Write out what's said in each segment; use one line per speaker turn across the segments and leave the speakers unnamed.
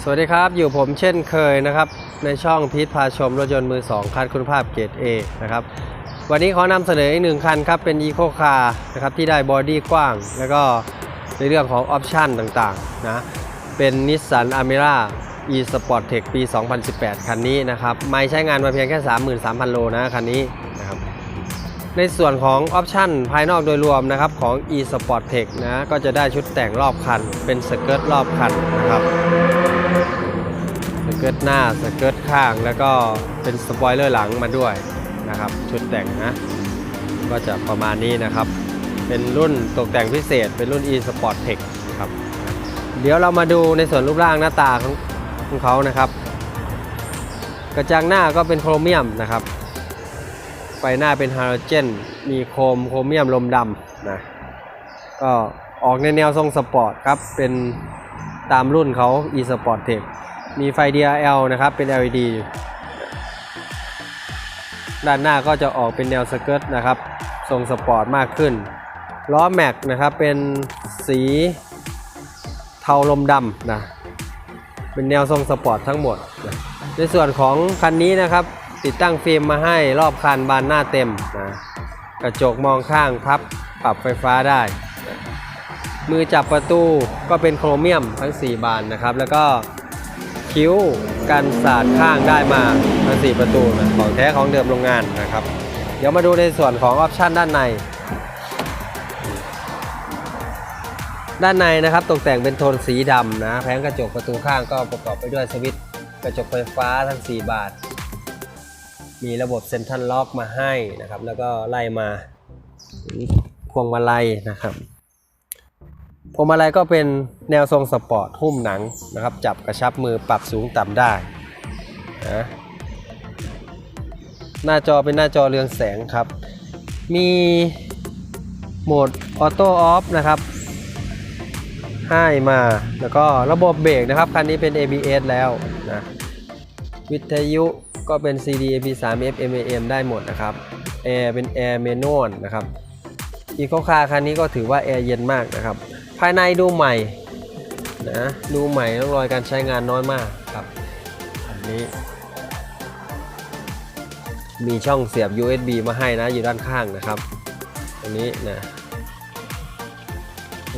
สวัสดีครับ อยู่ผมเช่นเคยนะครับ ในช่องพีทพาชมรถยนต์มือ 2 คันคุณภาพเกรด A นะครับ วันนี้ขอนำเสนออีกหนึ่งคันครับ เป็น Eco Car นะครับ ที่ได้บอดี้กว้าง แล้วก็ในเรื่องของออปชันต่างๆนะ เป็น Nissan a m e r a e Sport Tech ปี 2018 คันนี้นะครับ ไม่ใช้งานมาเพียงแค่ 33,000 โลนะคันนี้นะครับในส่วนของออปชันภายนอกโดยรวมนะครับของ e Sport Tech นะก็จะได้ชุดแต่งรอบคัน เป็นสเกิร์ตรอบคันนะครับ เกิร์ตหน้าสเกิร์ตข้างแล้วก็เป็นสปอยเลอร์หลังมาด้วยนะครับ ชุดแต่งนะ ก็จะประมาณนี้นะครับ เป็นรุ่นตกแต่งพิเศษ เป็นรุ่น e Sport Tech ครับ เดี๋ยวเรามาดูในส่วนรูปร่างหน้าตาของของเขานะครับ กระจังหน้าก็เป็นโครเมียมนะครับไฟหน้าเป็นฮาโลเจน มีโครมโครเมียมลมดำนะก็ออกในแนวทรงสปอร์ตครับ เป็นตามรุ่นเขา e Sport Tech มีไฟ DRL นะครับเป็น LED ด้านหน้าก็จะออกเป็นแนวสเกิร์ตนะครับ ทรงสปอร์ตมากขึ้น ล้อแม็กนะครับ เป็นสีเทาลมดำนะ เป็นแนวทรงสปอร์ตทั้งหมดนะในส่วนของคันนี้นะครับ ติดตั้งฟิล์มมาให้รอบคันบานหน้าเต็มนะกระจกมองข้างพับปรับไฟฟ้าได้ มือจับประตูก็เป็นโครเมียมทั้ง 4 บานนะครับ แล้วก็ คิ้วกันสาดข้างได้มาทั้ง4ประตูนะของแท้ของเดิมโรงงานนะครับ เดี๋ยวมาดูในส่วนของออปชันด้านใน ด้านในนะครับตกแต่งเป็นโทนสีดำนะแผงกระจกประตูข้างก็ประกอบไปด้วยสวิตช์กระจกไฟฟ้าทั้ง 4 บาท มีระบบเซ็นทรัลล็อกมาให้นะครับ แล้วก็ไล่มาพวงมาลัยนะครับ พวงมาลัยก็เป็นแนวทรงสปอร์ตหุ้มหนังนะครับ จับกระชับมือปรับสูงต่ำได้นะหน้าจอเป็นหน้าจอเรืองแสงครับ มีโหมดออโต้ออฟนะครับให้มาแล้วก็ระบบเบรกนะครับ คันนี้เป็น ABS แล้วนะวิทยุก็เป็น CD MP3 FM AM ได้หมดนะครับแอร์เป็นแอร์เมนวลนะครับอีโคคาคันนี้ก็ถือว่าแอร์เย็นมากนะครับ ภายในดูใหม่นะดูใหม่ร่องรอยการใช้งานน้อยมากครับอันนี้มีช่องเสียบ USB มาให้นะอยู่ด้านข้างนะครับอันนี้นะ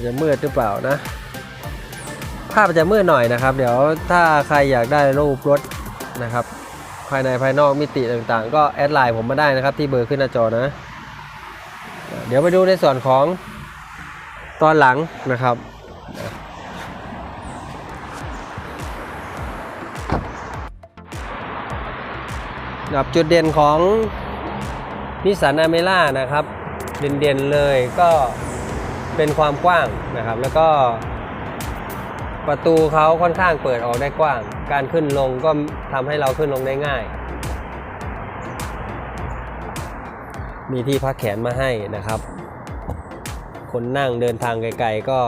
จะมืดหรือเปล่านะ ภาพจะมืดหน่อยนะครับ เดี๋ยวถ้าใครอยากได้รูปรถนะครับ ภายในภายนอกมิติต่างๆ ก็แอดไลน์ผมมาได้นะครับ ที่เบอร์ขึ้นหน้าจอนะ เดี๋ยวไปดูในส่วนของ ตอนหลังนะครับกับจุดเด่นของนิสสันอเมร่านะครับ เด่นๆเลยก็เป็นความกว้างนะครับ แล้วก็ประตูเขาค่อนข้างเปิดออกได้กว้าง การขึ้นลงก็ทำให้เราขึ้นลงได้ง่าย มีที่พักแขนมาให้นะครับ คนนั่งเดินทางไกลๆก็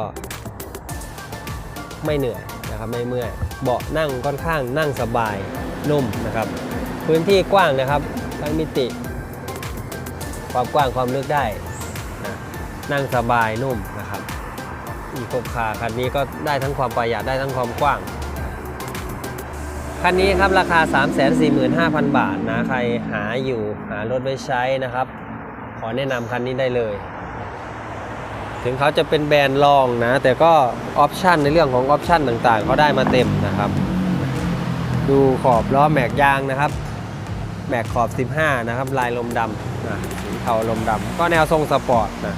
ไม่เหนื่อยนะครับไม่เมื่อยเบาะนั่งค่อนข้างนั่งสบายนุ่มนะครับ พื้นที่กว้างนะครับทั้งมิติ ความกว้างความลึกได้นะนั่งสบายนุ่มนะครับอีโคคาคันนี้ก็ได้ทั้งความประหยัดได้ทั้งความกว้างคันนี้ครับราคา 345,000 บาทนะใครหาอยู่หารถไว้ใช้นะครับ ขอแนะนำคันนี้ได้เลย ถึงเขาจะเป็นแบรนด์รองนะ แต่ก็ออปชันในเรื่องของออปชันต่างๆ เขาได้มาเต็มนะครับ ดูขอบล้อแม็กยางนะครับ แม็กขอบ 15 นะครับ ลายลมดำนะสีเทาลมดำก็แนวทรงสปอร์ตนะ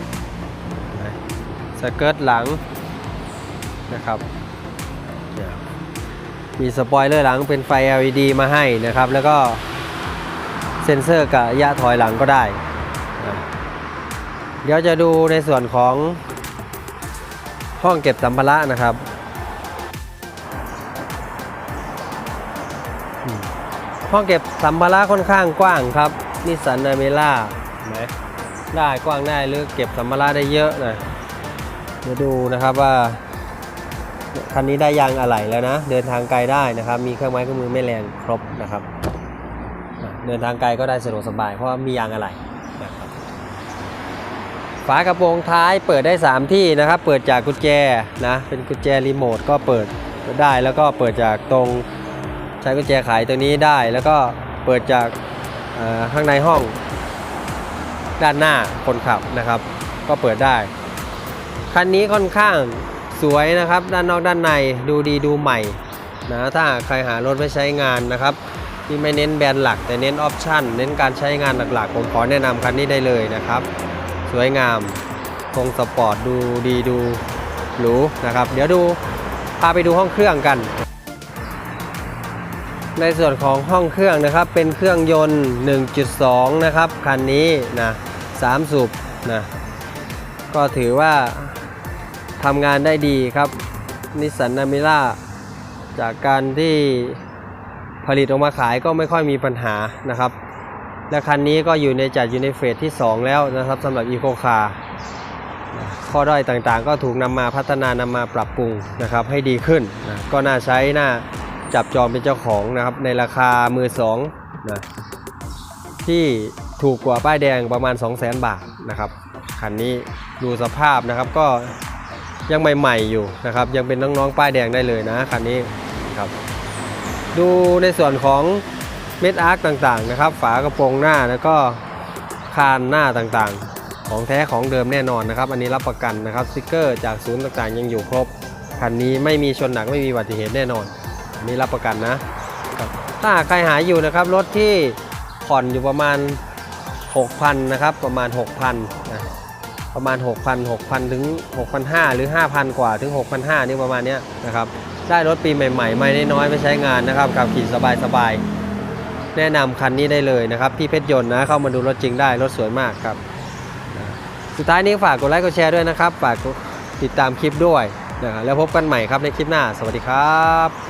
สเกิร์ตหลังนะครับมีสปอยเลอร์หลังเป็นไฟ LED มาให้นะครับ แล้วก็เซ็นเซอร์กับระยะถอยหลังก็ได้ เดี๋ยวจะดูในส่วนของห้องเก็บสัมภาระนะครับ ห้องเก็บสัมภาระค่อนข้างกว้างครับนิสันอเมร่าไหมได้กว้างได้หรือเก็บสัมภาระได้เยอะนะเดี๋ยวดูนะครับว่าคันนี้ได้ยางอะไหล่แล้วนะ เดินทางไกลได้นะครับ มีเครื่องไม้เครื่องมือไม่แรงครบนะครับ เดินทางไกลก็ได้สะดวกสบายเพราะมียางอะไหล่ ฝากระโปรงท้ายเปิดได้ 3 ที่นะครับ เปิดจากกุญแจนะ เป็นกุญแจรีโมทก็เปิดได้แล้วก็เปิดจากตรงใช้กุญแจไขตัวนี้ได้ แล้วก็เปิดจากข้างในห้องด้านหน้าคนขับนะครับ ก็เปิดได้ คันนี้ค่อนข้างสวยนะครับ ด้านนอกด้านในดูดีดูใหม่นะถ้าใครหารถไว้ใช้งานนะครับที่ไม่เน้นแบรนด์หลักแต่เน้นออปชั่นเน้นการใช้งานหลักๆ ผมขอแนะนำคันนี้ได้เลยนะครับ สวยงามคงสปอร์ตดูดีดูหรูนะครับ เดี๋ยวดูพาไปดูห้องเครื่องกัน ในส่วนของห้องเครื่องนะครับ เป็นเครื่องยนต์ 1.2 นะครับคันนี้นะ3สูบนะก็ถือว่าทำงานได้ดีครับนิสสันนามิล่าจากการที่ผลิตออกมาขายก็ไม่ค่อยมีปัญหานะครับ และคันนี้ก็อยู่ในจัดอยู่ในเฟสที่ 2 แล้วนะครับสำหรับ e c o c a r ข้อด้อยต่างๆ ก็ถูกนำมาพัฒนานำมาปรับปรุงนะครับให้ดีขึ้นนะก็น่าใช้น่าจับจองเป็นเจ้าของนะครับในราคามือสองนะที่ถูกกว่าป้ายแดงประมาณ 2 0 0 0 0 0 บาทนะครับคันนี้ดูสภาพนะครับก็ยังใหม่ๆอยู่นะครับยังเป็นน้องๆป้ายแดงได้เลยนะคันนี้ครับดูในส่วนของ เม็ดอาร์คต่างๆนะครับ ฝากระโปรงหน้าแล้วก็คานหน้าต่างๆ ของแท้ของเดิมแน่นอนนะครับ อันนี้รับประกันนะครับสติกเกอร์จากศูนย์ต่างๆ ยังอยู่ครบคันนี้ไม่มีชนหนักไม่มีอุบัติเหตุแน่นอนอันนี้รับประกันนะถ้าใครหาอยู่นะครับรถที่ผ่อนอยู่ประมาณ 6,000นะครับประมาณ 6,000นะประมาณ 6,000 6,000 ถึง 6,500 หรือ 5,000 กว่าถึง 6,500 นี่ประมาณนี้นะครับ ได้รถปีใหม่ๆ ไม่น้อยๆไปใช้งานนะครับขับขี่สบายๆ แนะนำคันนี้ได้เลยนะครับที่เพชรยนต์นะเข้ามาดูรถจริงได้รถสวยมากครับ สุดท้ายนี้ฝากกดไลค์กดแชร์ด้วยนะครับ ฝากติดตามคลิปด้วยนะครับแล้วพบกันใหม่ครับในคลิปหน้า สวัสดีครับ